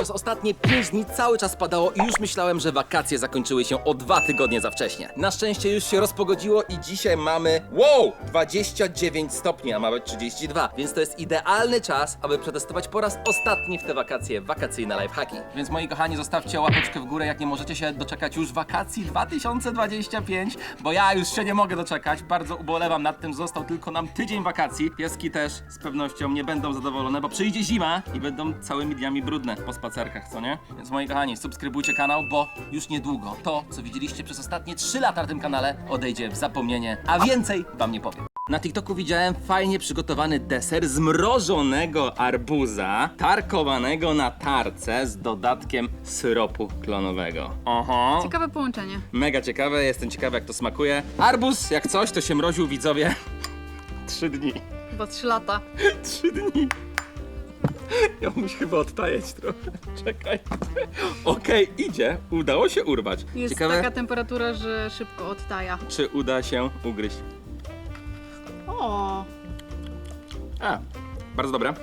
Przez ostatnie 5 dni cały czas padało i już myślałem, że wakacje zakończyły się o dwa tygodnie za wcześnie. Na szczęście już się rozpogodziło i dzisiaj mamy, wow, 29 stopni, a nawet 32, więc to jest idealny czas, aby przetestować po raz ostatni w te wakacje wakacyjne lifehacki. Więc moi kochani, zostawcie łapeczkę w górę, jak nie możecie się doczekać już wakacji 2025, bo ja już się nie mogę doczekać. Bardzo ubolewam nad tym, został tylko nam tydzień wakacji. Pieski też z pewnością nie będą zadowolone, bo przyjdzie zima i będą całymi dniami brudne po spacerkach, co nie? Więc moi kochani, subskrybujcie kanał, bo już niedługo to, co widzieliście przez ostatnie 3 lata na tym kanale, odejdzie w zapomnienie, a więcej wam nie powiem. Na TikToku widziałem fajnie przygotowany deser z mrożonego arbuza, tarkowanego na tarce z dodatkiem syropu klonowego. Oho. Ciekawe połączenie. Mega ciekawe, jestem ciekawy jak to smakuje. Arbuz, jak coś, to się mroził widzowie. Trzy dni. Chyba 3 lata. Trzy dni. Ja muszę chyba odtajeć trochę. Czekaj. Okej, idzie. Udało się urwać. Jest ciekawe, taka temperatura, że szybko odtaja. czy uda się ugryźć. O, A, bardzo dobre.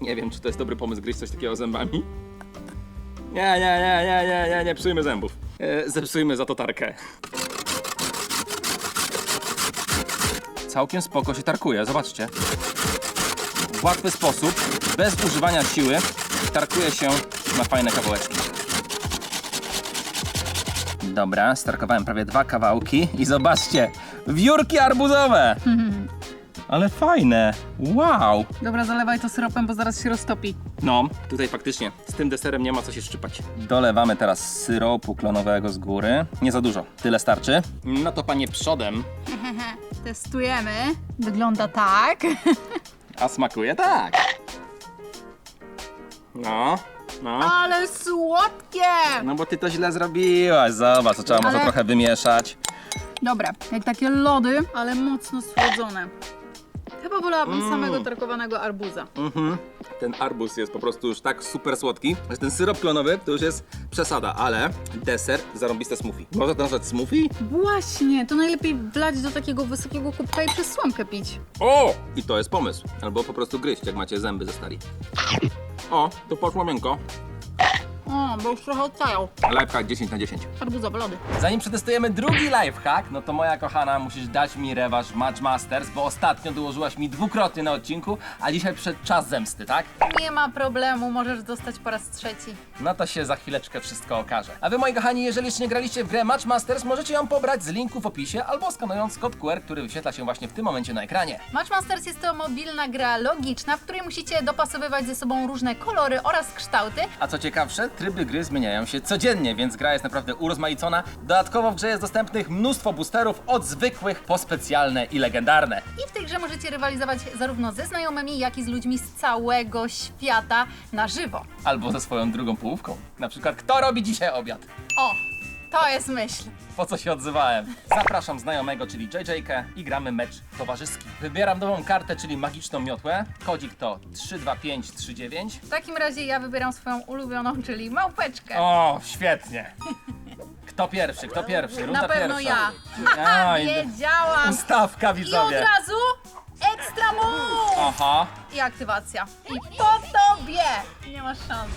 Nie wiem, czy to jest dobry pomysł gryźć coś takiego zębami. Nie, nie, nie, nie, nie, nie, nie psujmy zębów. E, zepsujmy za to tarkę. Całkiem spoko się tarkuje, zobaczcie. W łatwy sposób, bez używania siły, tarkuje się na fajne kawałeczki. Dobra, starkowałem prawie dwa kawałki i zobaczcie, wiórki arbuzowe! Ale fajne, wow! dobra, zalewaj to syropem, bo zaraz się roztopi. No, tutaj faktycznie z tym deserem nie ma co się szczypać. Dolewamy teraz syropu klonowego z góry. Nie za dużo, tyle starczy. No to panie przodem, Testujemy. Wygląda tak. a smakuje tak. No, no. Ale słodkie! No bo ty to źle zrobiłaś, zobacz, to trzeba może Ale- trochę wymieszać. Dobra, jak takie lody, ale mocno słodzone. Chyba wolałabym Mm. samego tarkowanego arbuza. Mhm. Ten arbuz jest po prostu już tak super słodki, że ten syrop klonowy to już jest przesada, ale deser, zarąbiste smoothie. Można to nazwać smoothie? Właśnie, to najlepiej wlać do takiego wysokiego kubka i przez słomkę pić. O! I to jest pomysł. Albo po prostu gryźć, jak macie zęby ze stali. O, to poszło miękko. O, bo już trochę odtają. Lifehack 10 na 10. Arbuzowe lody. Zanim przetestujemy drugi lifehack, no to moja kochana, musisz dać mi rewanż w Match Masters, bo ostatnio dołożyłaś mi dwukrotnie na odcinku, a dzisiaj przed czas zemsty, tak? Nie ma problemu, możesz dostać po raz trzeci. No to się za chwileczkę wszystko okaże. A wy, moi kochani, jeżeli jeszcze nie graliście w grę Match Masters, możecie ją pobrać z linku w opisie albo skanując kod QR, który wyświetla się właśnie w tym momencie na ekranie. Matchmasters jest to mobilna gra logiczna, w której musicie dopasowywać ze sobą różne kolory oraz kształty. A co ciekawsze, tryby gry zmieniają się codziennie, więc gra jest naprawdę urozmaicona. Dodatkowo w grze jest dostępnych mnóstwo boosterów od zwykłych po specjalne i legendarne. I w tej grze możecie rywalizować zarówno ze znajomymi, jak i z ludźmi z całego świata na żywo. Albo ze swoją drugą połówką. Na przykład, kto robi dzisiaj obiad? O, to jest myśl. Po co się odzywałem? Zapraszam znajomego, czyli JJ-kę i gramy mecz towarzyski. Wybieram nową kartę, czyli magiczną miotłę. Kodzik to 32539. W takim razie ja wybieram swoją ulubioną, czyli małpeczkę. O, świetnie. Kto pierwszy? Kto pierwszy? Runda na pewno pierwsza. ja. Haha, Oj, wiedziałam. Ustawka I od widzowie. razu ekstra move! Aha. I aktywacja. I po tobie! Nie masz szans.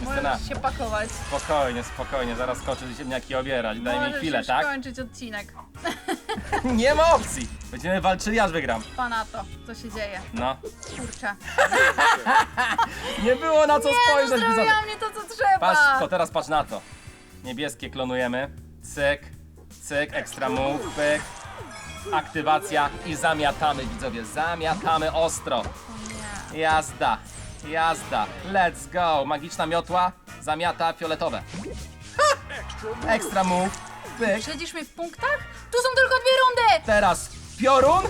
Justyna. Możesz się pakować. Spokojnie, spokojnie, zaraz skoczy ziemniaki obierać. Daj mi Możesz chwilę, już tak? kończyć odcinek. Nie ma opcji. Będziemy walczyli, aż wygram. Pana to, co się dzieje. No. Kurczę. Nie było na co spojrzeć, widzowie. Zrobiła mnie to, co trzeba. Patrz, to teraz patrz na to. Niebieskie klonujemy. Cyk, cyk, extra move, pyk. Aktywacja i zamiatamy, widzowie. Zamiatamy ostro. Nie. Jazda, jazda. Let's go. Magiczna miotła zamiata fioletowe. Ha! Extra move, pyk. Śledzisz mnie w punktach? Tu są tylko dwie rundy! Teraz piorun.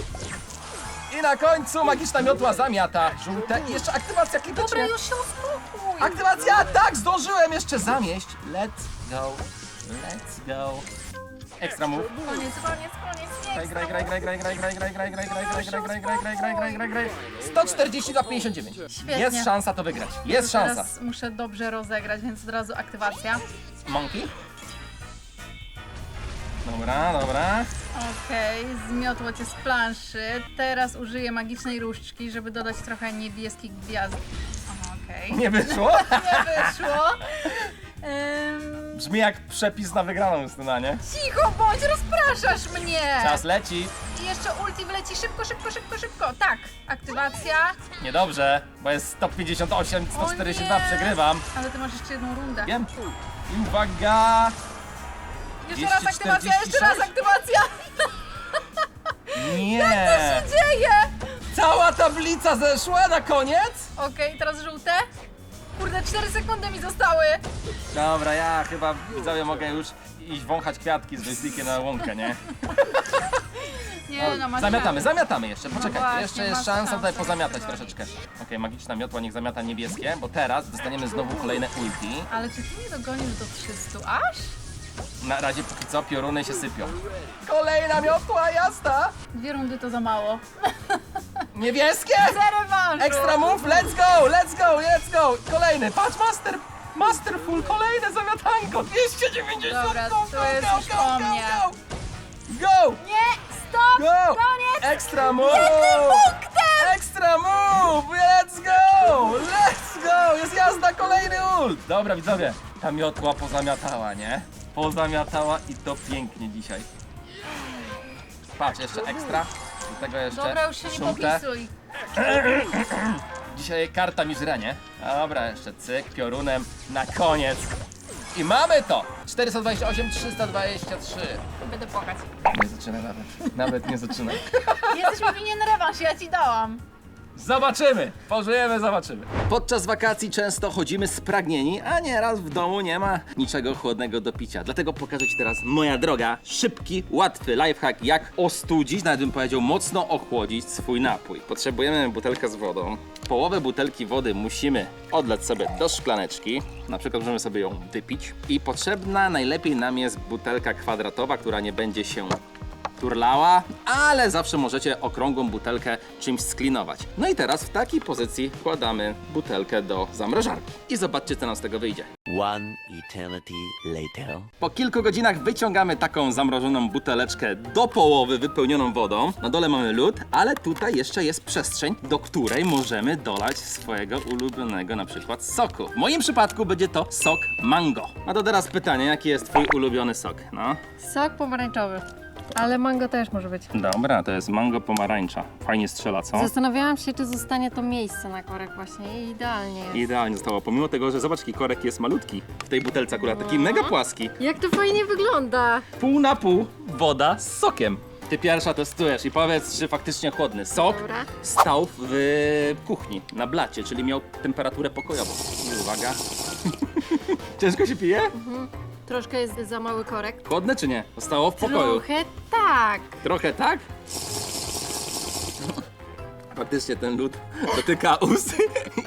I na końcu magiczna miotła zamiata żółte. I jeszcze aktywacja Dobra, klitycznie. już się uspokój. Aktywacja, tak, zdążyłem jeszcze zamieść. Let's go, let's go. Extra move. Koniec, koniec, koniec. Nie, Graj, graj, graj, graj, graj, graj, graj, graj, graj, graj, graj, graj, graj, graj, graj, graj, graj, graj, graj. 142 59. Świetnie. Jest szansa to wygrać. Jest szansa. Teraz muszę dobrze rozegrać, więc od razu aktywacja. Monkey. Dobra, dobra. Okej, zmiotło cię z planszy. Teraz użyję magicznej różdżki, żeby dodać trochę niebieskich gwiazd. Aha, okej. Nie wyszło? Nie wyszło. Brzmi jak przepis na wygraną, Justyna, nie? Cicho bądź, rozpraszasz mnie! Czas leci. I jeszcze ulti wleci szybko, szybko, szybko, szybko. Tak, aktywacja. Niedobrze, bo jest 158, 142, O nie. przegrywam. Ale ty masz jeszcze jedną rundę. Wiem. I uwaga! Jeszcze raz 246? aktywacja, jeszcze raz aktywacja! Nie! Dzieje! Cała tablica zeszła na koniec? Okej, teraz żółte. Kurde, 4 sekundy mi zostały. Dobra, ja chyba widzowie mogę już iść wąchać kwiatki z joystickiem na łąkę, nie? Nie, no masz zamiatamy, zamiatamy jeszcze, poczekajcie, właśnie, jeszcze jest masz szansa tutaj szansę, pozamiatać troszeczkę. Okej, magiczna miotła niech zamiata niebieskie, bo teraz dostaniemy znowu kolejne ulti. Ale czy ty nie dogonisz do 300 aż? Na razie póki co pioruny się sypią. Kolejna miotła, jasna! Dwie rundy to za mało. Niebieskie! Rewanżu! Extra move, let's go, let's go, let's go! Kolejny, patrz, master, masterful, kolejne zamiatanko, 290! Dobra, go, to jest już po mnie. Go! Nie, stop! Go! Koniec! Extra move! punktem! Extra move! Let's go! Let's go! Jest jazda, kolejny ult! Dobra, widzowie, ta miotła pozamiatała, nie? Pozamiatała i to pięknie dzisiaj. Patrz, jeszcze ekstra. Do tego jeszcze Dobra, już się nie żółte. popisuj. Dzisiaj karta mi żre, nie? Dobra, jeszcze cyk, piorunem na koniec. I mamy to! 428, 323. Będę płakać. Nie zaczynaj nawet. Nawet nie zaczynaj. Jesteś winien rewanż, ja ci dałam. Zobaczymy! Pożyjemy, zobaczymy. Podczas wakacji często chodzimy spragnieni, a nieraz w domu nie ma niczego chłodnego do picia. Dlatego pokażę Ci teraz, moja droga, szybki, łatwy lifehack, jak ostudzić, nawet bym powiedział mocno ochłodzić swój napój. Potrzebujemy butelkę z wodą. Połowę butelki wody musimy odlać sobie do szklaneczki. Na przykład możemy sobie ją wypić. I potrzebna najlepiej nam jest butelka kwadratowa, która nie będzie się turlała, ale zawsze możecie okrągłą butelkę czymś sklinować. No i teraz w takiej pozycji wkładamy butelkę do zamrażarki. I zobaczcie, co nam z tego wyjdzie. One eternity later. Po kilku godzinach wyciągamy taką zamrożoną buteleczkę do połowy wypełnioną wodą. Na dole mamy lód, ale tutaj jeszcze jest przestrzeń, do której możemy dolać swojego ulubionego na przykład soku. W moim przypadku będzie to sok mango. A to teraz pytanie, jaki jest twój ulubiony sok? No. Sok pomarańczowy. Ale mango też może być. Dobra, to jest mango pomarańcza. Fajnie strzela, co? Zastanawiałam się, czy zostanie to miejsce na korek właśnie i idealnie jest. Idealnie zostało, pomimo tego, że zobacz, jaki korek jest malutki. W tej butelce akurat taki mega płaski. Jak to fajnie wygląda! Pół na pół woda z sokiem. Ty pierwsza testujesz i powiedz, czy faktycznie chłodny. Sok Dobra. stał w kuchni, na blacie, czyli miał temperaturę pokojową. I uwaga. Ciężko się pije? Troszkę jest za mały korek. Chłodne czy nie? Zostało w pokoju. Trochę tak. Trochę tak? Faktycznie ten lód dotyka ust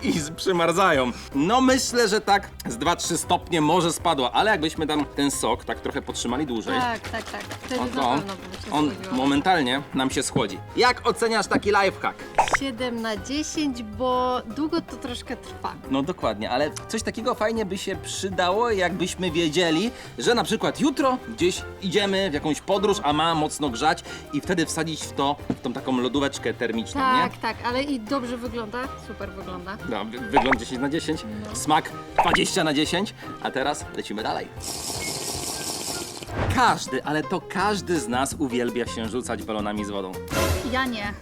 i z- przymarzają. No myślę, że tak z 2-3 stopnie może spadło, ale jakbyśmy tam ten sok tak trochę podtrzymali dłużej, Tak, tak, tak. Wtedy no na to pewno by się on momentalnie nam się schłodzi. Jak oceniasz taki lifehack? 7 na 10, bo długo to troszkę trwa. No dokładnie, ale coś takiego fajnie by się przydało, jakbyśmy wiedzieli, że na przykład jutro gdzieś idziemy w jakąś podróż, a ma mocno grzać i wtedy wsadzić w to, w tą taką lodóweczkę termiczną, nie? Tak, tak, ale i dobrze wygląda. Super wygląda. No, wy- wygląd 10 na 10, smak 20 na 10, a teraz lecimy dalej. Każdy, ale to każdy z nas uwielbia się rzucać balonami z wodą. Ja nie.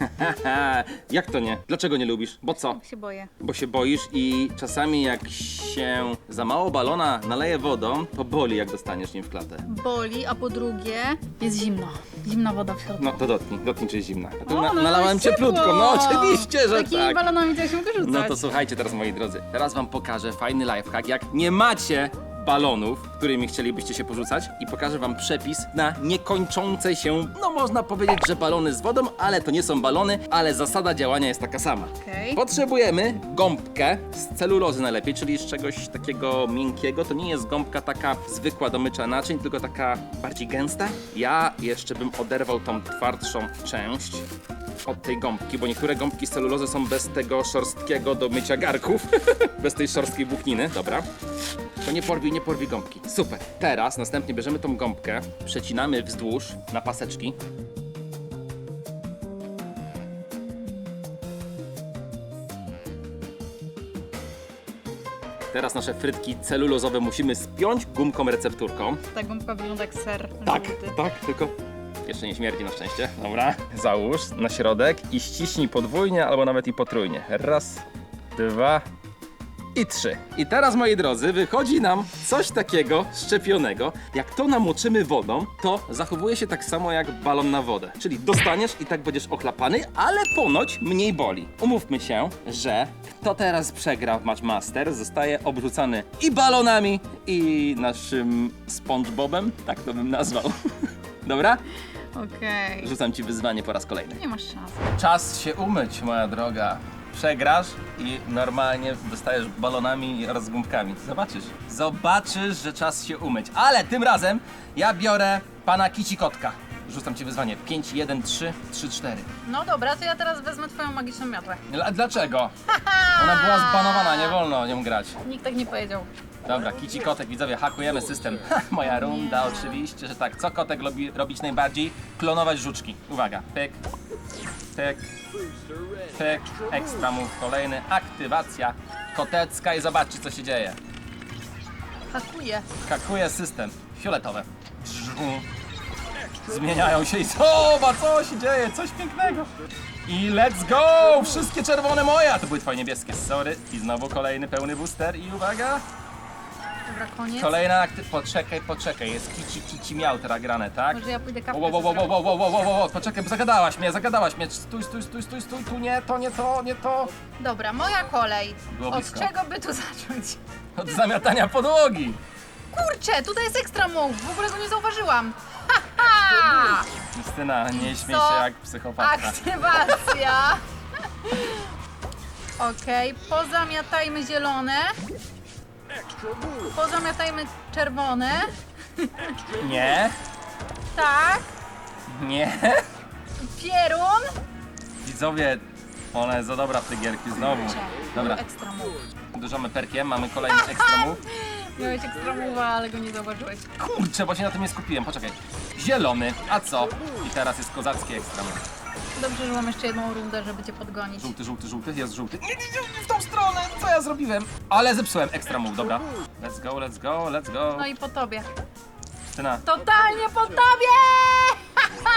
Jak to nie? Dlaczego nie lubisz? Bo co? się boję. Bo się boisz i czasami jak się za mało balona naleje wodą, to boli jak dostaniesz nim w klatę. Boli, a po drugie jest zimno. Zimna woda w środku. No to dotknij, dotknij czy jest zimna. A tu O, na, no, nalałem jest ciepło. cieplutko, no oczywiście, że Takimi tak. balonami ja się mogę rzucać. No to słuchajcie teraz moi drodzy, teraz wam pokażę fajny lifehack, jak nie macie balonów, którymi chcielibyście się porzucać i pokażę wam przepis na niekończące się, no można powiedzieć, że balony z wodą, ale to nie są balony, ale zasada działania jest taka sama. Okej. Potrzebujemy gąbkę z celulozy najlepiej, czyli z czegoś takiego miękkiego. To nie jest gąbka taka zwykła do mycia naczyń, tylko taka bardziej gęsta. Ja jeszcze bym oderwał tą twardszą część od tej gąbki, bo niektóre gąbki z celulozy są bez tego szorstkiego do mycia garków, bez tej szorstkiej włókniny. Dobra. To nie porwi, nie porwi gąbki. Super. Teraz następnie bierzemy tą gąbkę, przecinamy wzdłuż na paseczki. Teraz nasze frytki celulozowe musimy spiąć gumką recepturką. Ta gumka wygląda jak ser Tak, żółty. tak, tylko jeszcze nie śmierdzi na szczęście. Dobra. Załóż na środek i ściśnij podwójnie albo nawet i potrójnie. Raz, dwa i trzy. I teraz, moi drodzy, wychodzi nam coś takiego szczepionego. Jak to namoczymy wodą, to zachowuje się tak samo jak balon na wodę. Czyli dostaniesz i tak będziesz ochlapany, ale ponoć mniej boli. Umówmy się, że kto teraz przegra w Matchmaster zostaje obrzucany i balonami, i naszym SpongeBobem, tak to bym nazwał. Dobra? Okej. Rzucam ci wyzwanie po raz kolejny. Nie masz szans. Czas się umyć, moja droga. Przegrasz i normalnie dostajesz balonami oraz gumkami. Zobaczysz. Zobaczysz, że czas się umyć. Ale tym razem ja biorę pana Kici Kotka. Rzucam ci wyzwanie. 5, 1, 3, 3, 4. No dobra, to ja teraz wezmę twoją magiczną miotłę. Dla- Dlaczego? Ona była zbanowana, nie wolno nią grać. Nikt tak nie powiedział. Dobra, Kici Kotek, widzowie, hakujemy system. Ha, moja runda, oczywiście, że tak. Co kotek lubi robić najbardziej? Klonować żuczki. Uwaga, pyk, pyk, pyk, ekstra move kolejny, aktywacja kotecka i zobaczcie, co się dzieje. Hakuję. Hakuje system, fioletowe. Zmieniają się i zobacz, co się dzieje, coś pięknego. I let's go! Wszystkie czerwone moje! A to były twoje niebieskie, sorry. I znowu kolejny pełny booster i uwaga, Dobra, koniec. Kolejna akty... Poczekaj, poczekaj, jest kici kici miał teraz grane, tak? Może ja pójdę kawkę Wo, wo, wo, wo, wo, wo, wo, wo, wo, wo, poczekaj, bo zagadałaś mnie, zagadałaś mnie. Stój, stój, stój, stój, stój, tu nie, to nie to, nie to. Dobra, moja kolej. Było Od blisko. czego by tu zacząć? Od zamiatania podłogi. Kurczę, tutaj jest ekstra move. W ogóle go nie zauważyłam. Ha, ha! Justyna, nie śmiej Co? się jak psychopatka. Aktywacja. Okej, pozamiatajmy zielone. Pozamiatajmy czerwone. Nie, Tak. nie. Pierun. Widzowie, ona jest za dobra w te gierki, znowu. Dobra, Ekstra move. perkiem, mamy kolejny move. Miałeś ekstra ale go nie zauważyłeś. Kurczę, bo się na tym nie skupiłem, poczekaj. Zielony, a co? I teraz jest kozacki extra move. Dobrze, że mam jeszcze jedną rundę, żeby cię podgonić. Żółty, żółty, żółty, jest żółty. Nie, nie, nie, nie w tą stronę, co ja zrobiłem? Ale zepsułem, ekstra move, dobra. Let's go, let's go, let's go. No i po tobie. Justyna, Totalnie po tobie!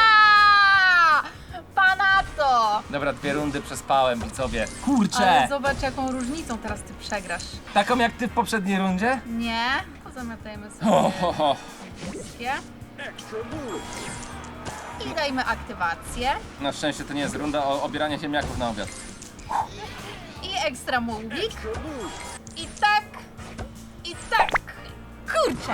Panato! dobra, dwie rundy przespałem, widzowie. Ale Kurczę! zobacz, jaką różnicą teraz ty przegrasz. Taką jak ty w poprzedniej rundzie? Nie? Pozamiatajmy sobie Ho, ho, ho. wszystkie. I dajmy aktywację. Na szczęście to nie jest runda o obieranie ziemniaków na obiad. I ekstra. I tak. I tak. Kurczę!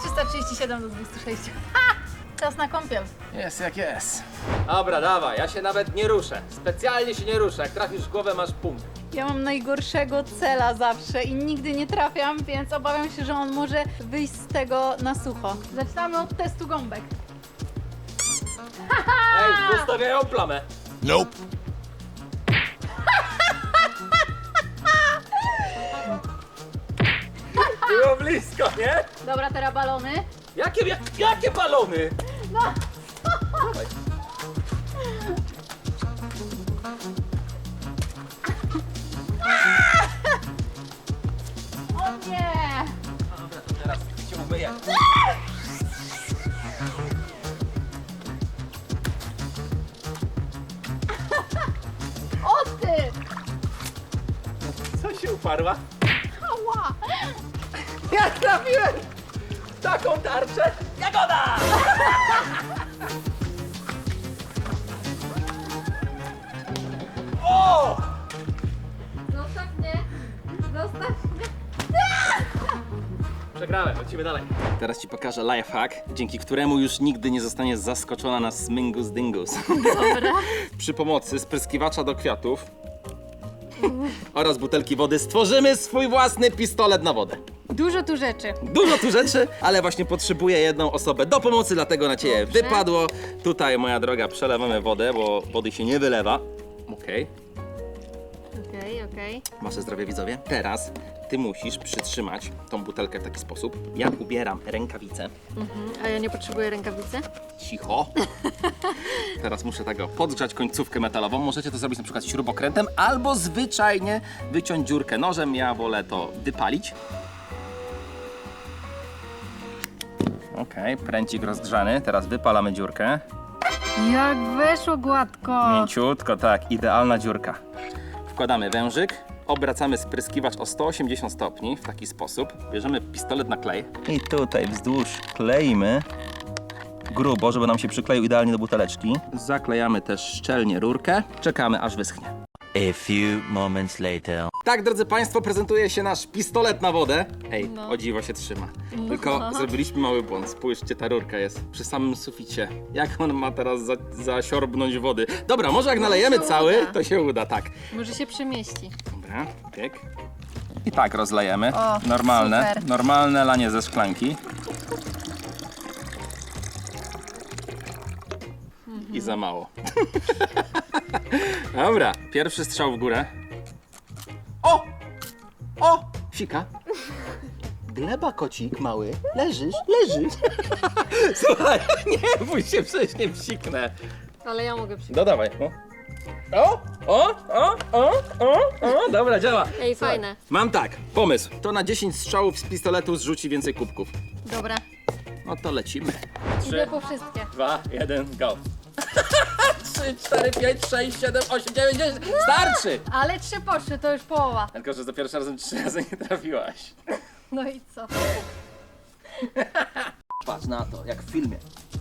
337 do 206. Ha! Czas na kąpiel. Jest jak jest. Dobra, dawaj, ja się nawet nie ruszę. Specjalnie się nie ruszę. Jak trafisz w głowę, masz punkt. Ja mam najgorszego cela zawsze i nigdy nie trafiam, więc obawiam się, że on może wyjść z tego na sucho. Zaczynamy od testu gąbek. Ej, zostawiają plamę. Nope. Było blisko, nie? Dobra, teraz balony. Jakie, jak, jakie balony? O Ała! Ja trafiłem w taką tarczę. Jagoda! O! Zostaw mnie! Zostaw mnie! Przegrałem, lecimy dalej. Teraz ci pokażę lifehack, dzięki któremu już nigdy nie zostaniesz zaskoczona na Smingus Dingus. Dobra. Przy pomocy spryskiwacza do kwiatów oraz butelki wody stworzymy swój własny pistolet na wodę. Dużo tu rzeczy. Dużo tu rzeczy, ale właśnie potrzebuję jedną osobę do pomocy, dlatego na ciebie Dobrze. wypadło. Tutaj, moja droga, przelewamy wodę, bo wody się nie wylewa. Okej, Okej, okej. zdrowie widzowie. Teraz ty musisz przytrzymać tą butelkę w taki sposób. Ja ubieram rękawice. A ja nie potrzebuję rękawicy? Cicho. Teraz muszę tego podgrzać końcówkę metalową. Możecie to zrobić na przykład śrubokrętem albo zwyczajnie wyciąć dziurkę nożem. Ja wolę to wypalić. Okej, pręcik rozgrzany. Teraz wypalamy dziurkę. Jak weszło gładko. Mięciutko, tak, idealna dziurka. Wkładamy wężyk, obracamy spryskiwacz o 180 stopni w taki sposób. Bierzemy pistolet na klej. I tutaj wzdłuż kleimy grubo, żeby nam się przykleił idealnie do buteleczki. Zaklejamy też szczelnie rurkę. Czekamy aż wyschnie. A few moments later. Tak, drodzy Państwo, prezentuje się nasz pistolet na wodę. Ej, No. o dziwo się trzyma. Tylko zrobiliśmy mały błąd. Spójrzcie, ta rurka jest przy samym suficie. Jak on ma teraz za, zasiorbnąć wody? Dobra, może jak nalejemy się cały, uda. to się uda, tak. Może się przemieści. Dobra, piek. I tak rozlejemy. O, Normalne, super. normalne lanie ze szklanki. I za mało. Dobra, pierwszy strzał w górę. O! O! Sika. Gleba, kocik mały. Leżysz, leżysz. Słuchaj, nie bój się, przecież nie psiknę. Ale ja mogę przy... Dodawaj, no. O, o, o, o, o, o, dobra, działa. Ej, fajne. Mam tak, pomysł. To na 10 strzałów z pistoletu zrzuci więcej kubków. Dobra. No to lecimy. Idę po wszystkie. 2, 1, go. 3, 4, 5, 6, 7, 8, 9, 10. Starczy! Ale trzy poszły, to już połowa. Tylko, że za pierwszym razem trzy razy nie trafiłaś. No i co? Patrz na to, jak w filmie.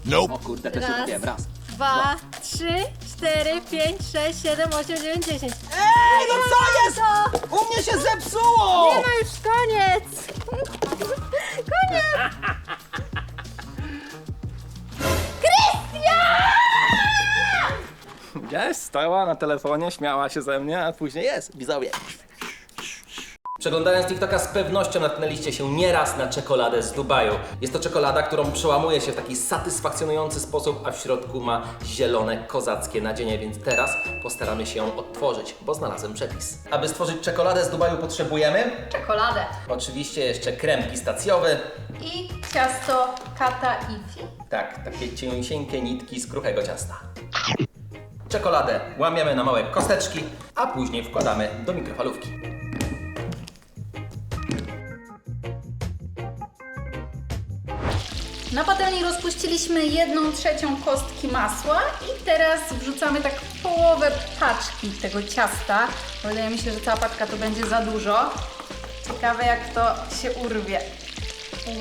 Nope. O kurde, też się Raz. kupiłem. Raz. Dwa, trzy, cztery, pięć, sześć, siedem, osiem, dziewięć, dziesięć. Ej, no co jest? To! U mnie się zepsuło! Nie ma już koniec! Koniec! Widziałeś? Stała na telefonie, śmiała się ze mnie, a później jest. Widzowie. Przeglądając TikToka z pewnością natknęliście się nieraz na czekoladę z Dubaju. Jest to czekolada, którą przełamuje się w taki satysfakcjonujący sposób, a w środku ma zielone, kozackie nadzienie, więc teraz postaramy się ją odtworzyć, bo znalazłem przepis. Aby stworzyć czekoladę z Dubaju potrzebujemy Czekoladę. oczywiście jeszcze krem pistacjowy, I ciasto kata ifi. tak, takie cieniusieńkie nitki z kruchego ciasta. Czekoladę łamiemy na małe kosteczki, a później wkładamy do mikrofalówki. Na patelni rozpuściliśmy jedną trzecią kostki masła i teraz wrzucamy tak połowę paczki tego ciasta. Wydaje mi się, że cała paczka to będzie za dużo. Ciekawe jak to się urwie.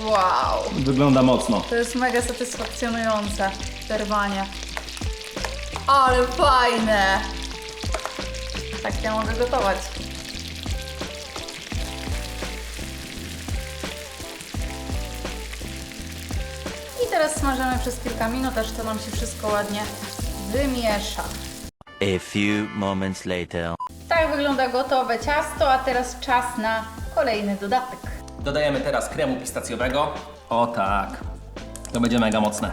Wow! Wygląda mocno. To jest mega satysfakcjonujące zerwanie. Ale fajne! Tak ja mogę gotować. I teraz smażymy przez kilka minut, aż to nam się wszystko ładnie wymiesza. A few moments later. Tak wygląda gotowe ciasto, a teraz czas na kolejny dodatek. Dodajemy teraz kremu pistacjowego. O tak. To będzie mega mocne.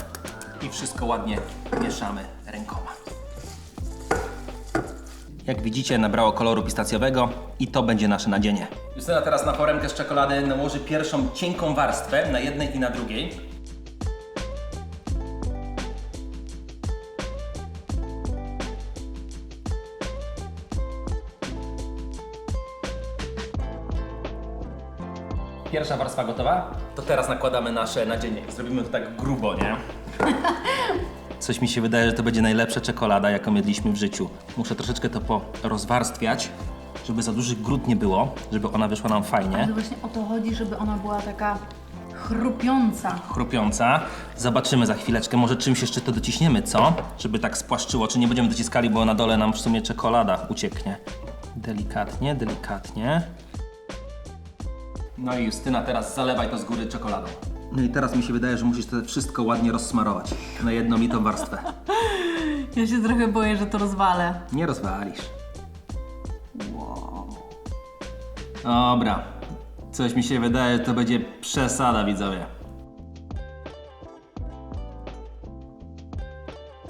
I wszystko ładnie mieszamy rękoma. Jak widzicie, nabrało koloru pistacjowego i to będzie nasze nadzienie. Justyna teraz na foremkę z czekolady nałoży pierwszą cienką warstwę na jednej i na drugiej. Pierwsza warstwa gotowa? To teraz nakładamy nasze nadzienie. Zrobimy to tak grubo, nie? Coś mi się wydaje, że to będzie najlepsza czekolada, jaką jedliśmy w życiu. Muszę troszeczkę to porozwarstwiać, żeby za duży gród nie było, żeby ona wyszła nam fajnie. Ale właśnie o to chodzi, żeby ona była taka chrupiąca. Chrupiąca. Zobaczymy za chwileczkę, może czymś jeszcze to dociśniemy, co? Żeby tak spłaszczyło, czy nie będziemy dociskali, bo na dole nam w sumie czekolada ucieknie. Delikatnie, delikatnie. No i Justyna, teraz zalewaj to z góry czekoladą. No i teraz mi się wydaje, że musisz to wszystko ładnie rozsmarować na jednolitą warstwę. Ja się trochę boję, że to rozwalę. Nie rozwalisz. Dobra. Coś mi się wydaje, że to będzie przesada, widzowie.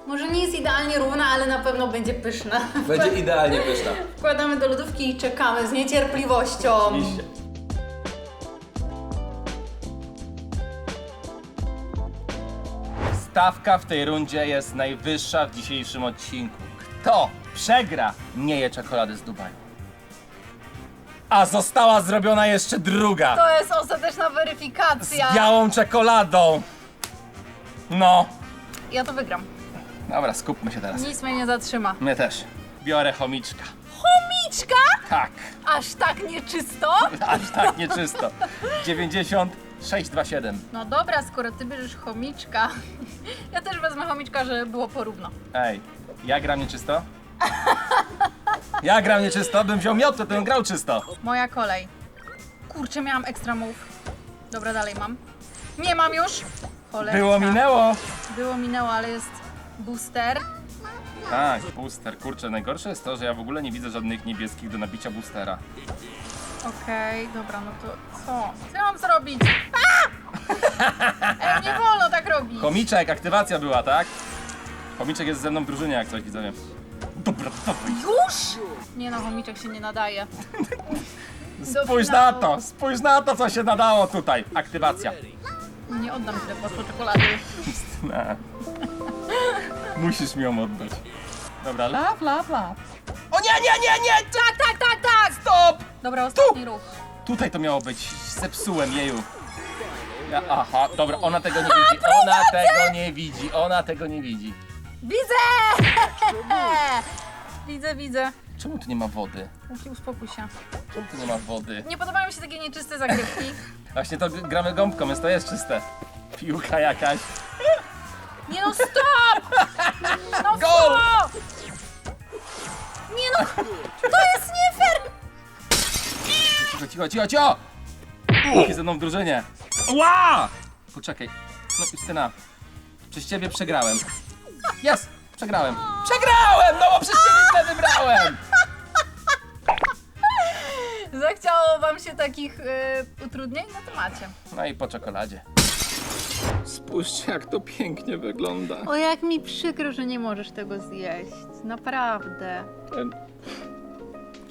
Może nie jest idealnie równa, ale na pewno będzie pyszna. Będzie idealnie pyszna. Wkładamy do lodówki i czekamy z niecierpliwością. Oczywiście. Stawka w tej rundzie jest najwyższa w dzisiejszym odcinku. Kto przegra, nie je czekolady z Dubaju. A została zrobiona jeszcze druga. To jest ostateczna Z weryfikacja. białą czekoladą. No. Ja to wygram. Dobra, skupmy się teraz. Nic mnie nie zatrzyma. Mnie też. Biorę chomiczka. Chomiczka? Tak. Aż tak nieczysto? Aż tak nieczysto. 9627. No dobra, skoro ty bierzesz chomiczka, ja też wezmę chomiczka, żeby było porówno. Ej, ja gram nieczysto? Ja gram nieczysto, bym wziął miotę, to bym grał czysto. Moja kolej. Kurczę, miałam ekstra move. Dobra, dalej mam. Nie mam już. Cholera. Było minęło. Było minęło, ale jest booster. Tak, booster. Kurczę, najgorsze jest to, że ja w ogóle nie widzę żadnych niebieskich do nabicia boostera. Okej, dobra, no to co? Co ja mam zrobić? A! Ej, nie wolno tak robić. Chomiczek, aktywacja była, tak? Chomiczek jest ze mną w drużynie, jak coś widzowie. Dobra, dawaj. Już? Nie no, chomiczek się nie nadaje. Spójrz na to, spójrz na to, co się nadało tutaj. Aktywacja. Nie oddam tyle poszło czekolady. Nie. Musisz mi ją oddać. Dobra, lap, lap, lap. O nie, nie, nie, nie! Tak, tak, tak, tak! Stop! Dobra, ostatni ruch. Tutaj to miało być. Zepsułem jeju. Ja, aha, dobra, ona tego nie widzi. Ona tego nie widzi. Ona tego nie widzi. Widzę! widzę, widzę. Czemu tu nie ma wody? Musi uspokój się. Czemu tu nie ma wody? Nie podobają mi się takie nieczyste zagrywki. Właśnie to gramy gąbką, więc to jest czyste. Piłka jakaś. Nie no, stop! No Gol! stop! To jest nie fair! Cicho, cicho, cicho, cicho! Jaki ze mną w drużynie. Ła! Poczekaj. No Justyna, przez ciebie przegrałem. Jest! Przegrałem. Przegrałem! No bo przez ciebie źle wybrałem! Zachciało wam się takich y, utrudnień? No to macie. No i po czekoladzie. Spójrzcie, jak to pięknie wygląda. O, jak mi przykro, że nie możesz tego zjeść. Naprawdę.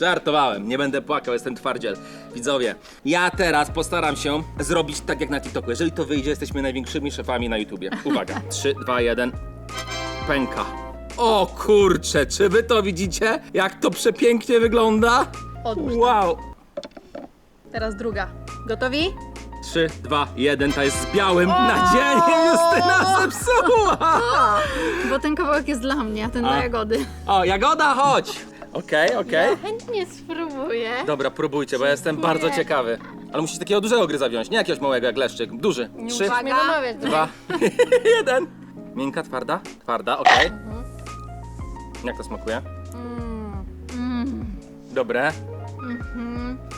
Żartowałem, nie będę płakał, jestem twardziel. Widzowie, ja teraz postaram się zrobić tak jak na TikToku. Jeżeli to wyjdzie, jesteśmy największymi szefami na YouTubie. Uwaga, 3, 2, 1. Pęka. O kurcze, czy wy to widzicie? Jak to przepięknie wygląda? Odłóż to. Wow. Teraz druga. Gotowi? 3, 2, 1, ta jest z białym nadzieniem Justyna zepsuła! Bo ten kawałek jest dla mnie, a ten A. dla jagody. O, Jagoda, chodź! Okej, okej. Chętnie spróbuję. Dobra, próbujcie, bo ja jestem bardzo ciekawy. Ale musicie takiego dużego gryza wziąć, nie jakiegoś małego jak leszczyk. Duży. Trzy, Uwaga. dwa, jeden. Miękka, twarda? Twarda, okej. Jak to smakuje? Dobre.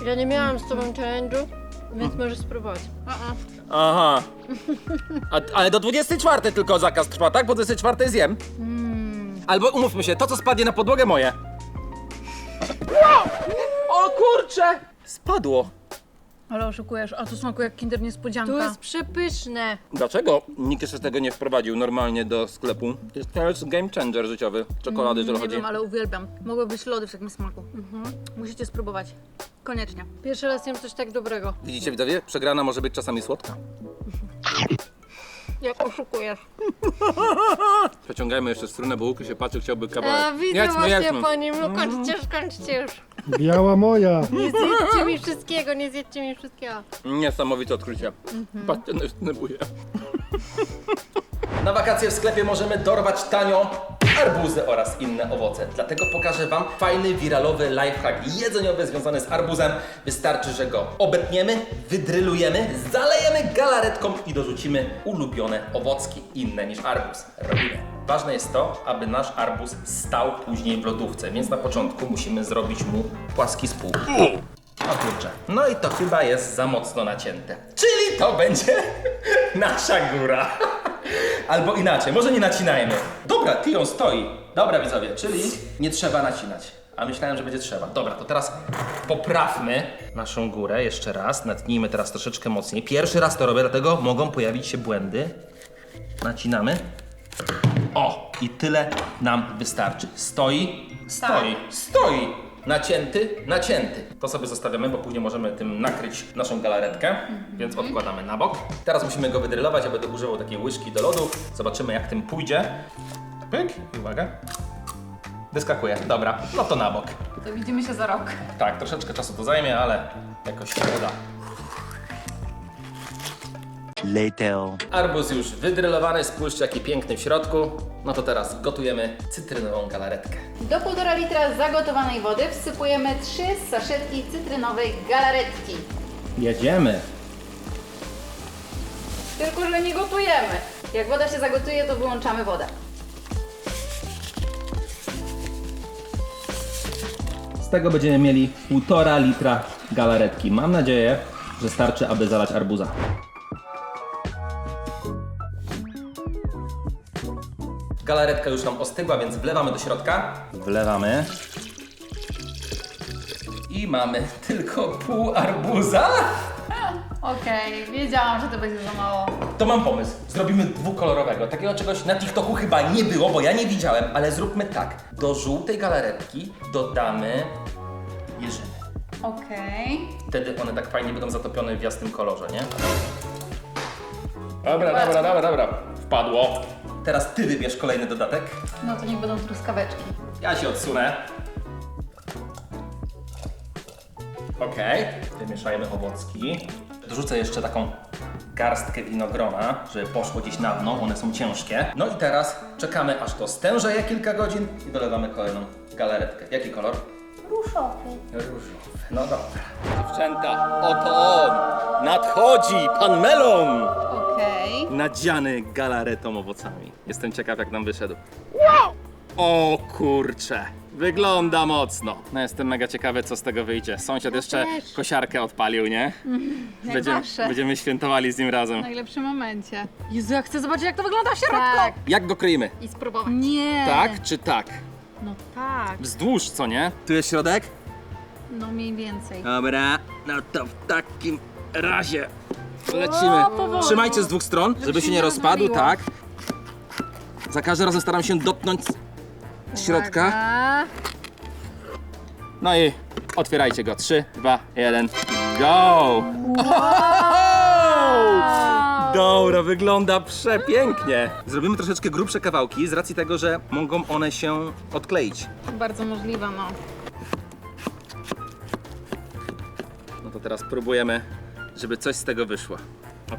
Ja nie miałam z tobą challenge'u, więc możesz spróbować. Aha. A, ale do 24 tylko zakaz trwa, tak? Po 24 zjem. Albo umówmy się, to co spadnie na podłogę moje. O kurcze! Spadło. Ale oszukujesz, a to smakuje jak kinder niespodzianka. Tu jest przepyszne. Dlaczego nikt jeszcze tego nie wprowadził normalnie do sklepu? To jest- To jest game changer życiowy. Czekolady, że Nie chodzi. wiem, ale uwielbiam. Mogły być lody w takim smaku. Musicie spróbować. Koniecznie. Pierwszy raz jem coś tak dobrego. Widzicie widzowie? Przegrana może być czasami słodka. Jak oszukujesz. Przeciągajmy jeszcze strunę, bo Łukasz się patrzy, chciałby kawałek. A widzę Jedzmy, właśnie jedzmy. po nim, no kończcie już, kończcie już. Biała moja. Nie zjedzcie mi wszystkiego, nie zjedzcie mi wszystkiego. Niesamowite odkrycie. Patrzcie na denerwuje. Na wakacje w sklepie możemy dorwać tanio arbuzy oraz inne owoce. Dlatego pokażę Wam fajny, wiralowy lifehack jedzeniowy związany z arbuzem. Wystarczy, że go obetniemy, wydrylujemy, zalejemy galaretką i dorzucimy ulubione owocki inne niż arbuz. Robimy. Ważne jest to, aby nasz arbuz stał później w lodówce, więc na początku musimy zrobić mu płaski spół. O kurczę. No i to chyba jest za mocno nacięte. Czyli to będzie nasza góra. Albo inaczej, może nie nacinajmy. Dobra, ty on stoi. Dobra widzowie, czyli nie trzeba nacinać. A myślałem, że będzie trzeba. Dobra, to teraz poprawmy naszą górę jeszcze raz. Natnijmy teraz troszeczkę mocniej. Pierwszy raz to robię, dlatego mogą pojawić się błędy. Nacinamy. O, i tyle nam wystarczy. Stoi, stoi, stoi. Nacięty, nacięty. To sobie zostawiamy, bo później możemy tym nakryć naszą galaretkę, więc odkładamy na bok. Teraz musimy go wydrylować, ja będę używał takiej łyżki do lodu. Zobaczymy jak tym pójdzie. Pyk i uwaga. Wyskakuje, dobra, no to na bok. To widzimy się za rok. Tak, troszeczkę czasu to zajmie, ale jakoś się uda. Later. Arbuz już wydrylowany, spójrzcie jaki piękny w środku. No to teraz gotujemy cytrynową galaretkę. Do 1,5 litra zagotowanej wody wsypujemy 3 saszetki cytrynowej galaretki. Jedziemy. Tylko, że nie gotujemy. Jak woda się zagotuje, to wyłączamy wodę. Z tego będziemy mieli 1,5 litra galaretki. Mam nadzieję, że starczy, aby zalać arbuza. Galaretka już nam ostygła, więc wlewamy do środka. Wlewamy. I mamy tylko pół arbuza. Okej, wiedziałam, że to będzie za mało. To mam pomysł. Zrobimy dwukolorowego. Takiego czegoś na TikToku chyba nie było, bo ja nie widziałem, ale zróbmy tak. Do żółtej galaretki dodamy jeżyny. Okej. Wtedy one tak fajnie będą zatopione w jasnym kolorze, nie? Dobra, dobra, dobra, dobra. Wpadło. Teraz ty wybierz kolejny dodatek. No to niech będą truskaweczki. Ja się odsunę. Okej. Wymieszajmy owocki. Dorzucę jeszcze taką garstkę winogrona, żeby poszło gdzieś na dno, one są ciężkie. No i teraz czekamy aż to stężeje kilka godzin i dolewamy kolejną galaretkę. Jaki kolor? Różowy. Różowy. No dobra. Dziewczęta, oto on! Nadchodzi pan Melon! Okej. Nadziany galaretą owocami. Jestem ciekaw jak nam wyszedł. O kurcze! Wygląda mocno. No jestem mega ciekawy co z tego wyjdzie. Sąsiad jeszcze też. kosiarkę odpalił, nie? Jak Będziemy, zawsze. będziemy świętowali z nim razem. W najlepszym momencie. Jezu, ja chcę zobaczyć jak to wygląda w środku. Tak. Jak go kryjemy? I spróbować. Nie. Tak czy tak? No tak. Wzdłuż, co nie? Tu jest środek? No mniej więcej. Dobra, no to w takim razie lecimy. O, powoli. Trzymajcie z dwóch stron, żeby, się nie rozpadł, rozwaliło. tak. Za każdym razem staram się dotknąć środka. Uwaga. No i otwierajcie go. 3, 2, 1, go! Dobra, wygląda przepięknie. Zrobimy troszeczkę grubsze kawałki z racji tego, że mogą one się odkleić. Bardzo możliwe, no. No to teraz próbujemy, żeby coś z tego wyszło.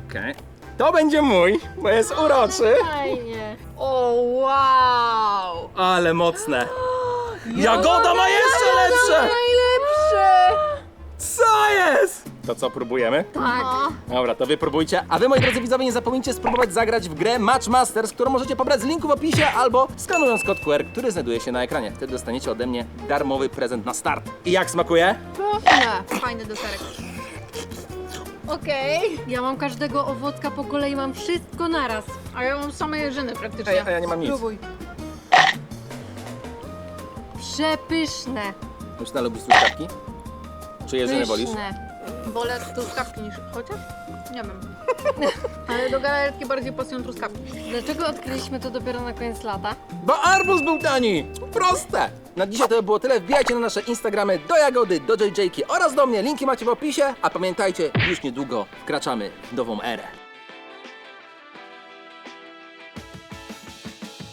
Okej. To będzie mój, bo jest uroczy. Fajnie. O, wow! Ale mocne. Jagoda ma jeszcze lepsze! Najlepsze! Co jest? To co, próbujemy? Tak. Dobra, to wy próbujcie. A wy, moi drodzy widzowie, nie zapomnijcie spróbować zagrać w grę Match Masters, którą możecie pobrać z linku w opisie albo skanując kod QR, który znajduje się na ekranie. Wtedy dostaniecie ode mnie darmowy prezent na start. I jak smakuje? Nie, fajny deserek. Okej. Ja mam każdego owocka po kolei, mam wszystko naraz. A ja mam same jeżyny praktycznie. Ja, a ja nie mam nic. Spróbuj. Przepyszne. Już na lubisz truskawki? Czy jeżyny wolisz? Pyszne. Wolę truskawki niż... Chociaż? Nie wiem. Ale do galaretki bardziej pasują truskawki. Dlaczego odkryliśmy to dopiero na koniec lata? Bo arbuz był tani! Proste! Na dzisiaj to by było tyle. Wbijajcie na nasze Instagramy do Jagody, do JJki oraz do mnie. Linki macie w opisie. A pamiętajcie, już niedługo wkraczamy w nową erę.